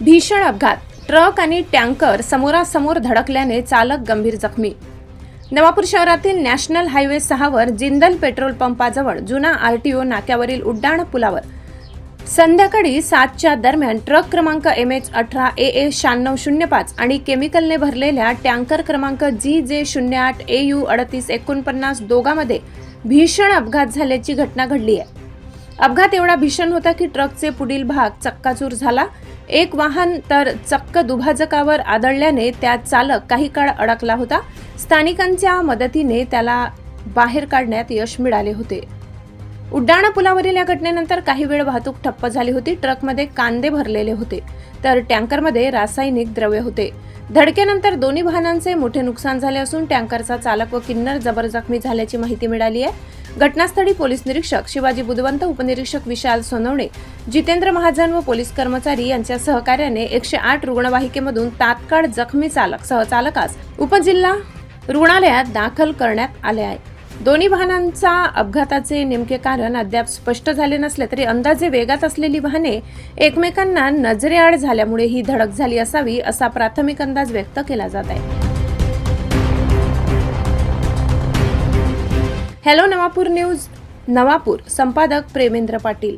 भीषण अपघात. ट्रक आणि टँकर समोरासमोर धडकल्याने चालक गंभीर जखमी. नवापूर शहरातील नॅशनल हायवे सहावर जिंदल पेट्रोल पंपाजवळ जुना आरटीओ नाक्यावरील उड्डाण पुलावर संध्याकाळी सातच्या दरम्यान ट्रक क्रमांक एम एच अठरा ए ए शहाण्णव शून्य पाच आणि केमिकलने भरलेल्या टँकर क्रमांक जी जे शून्य आठ ए यू अडतीस एकोणपन्नास दोघांमध्ये भीषण अपघात झाल्याची घटना घडली आहे. अपघात एवढा भीषण होता की ट्रकचे पुढील भाग चक्काचूर झाला. एक वाहन तर चक्क दुभाजकावर आदळल्याने त्या चालक काही काळ अडकला होता. स्थानिकांच्या मदतीने त्याला बाहेर काढण्यात यश मिळाले होते. उड्डाण पुलावरील या घटनेनंतर काही वेळ वाहतूक ठप्प झाली होती. ट्रकमध्ये कांदे भरलेले होते. तर टँकरमध्ये रासायनिक द्रव्य होते. धडकेनंतर दोन्ही वाहनांचे मोठे नुकसान झाले असून टँकरचा चालक व किन्नर जबर जखमी झाल्याची माहिती मिळाली आहे. घटनास्थळी पोलीस निरीक्षक शिवाजी बुधवंत उपनिरीक्षक विशाल सोनवणे जितेंद्र महाजन व पोलीस कर्मचारी यांच्या सहकार्याने एकशे आठ रुग्णवाहिकेमधून तात्काळ जखमी चालक सहचालकास उपजिल्हा रुग्णालयात दाखल करण्यात आले आहे. दोन्ही वाहनांचा अपघाताचे नेमके कारण अद्याप स्पष्ट झाले नसले तरी अंदाजे वेगात असलेली वाहने एकमेकांना नजरेआड झाल्यामुळे ही धडक झाली असावी असा प्राथमिक अंदाज व्यक्त केला जात आहे. हॅलो नवापूर न्यूज नवापूर संपादक प्रेमेंद्र पाटील.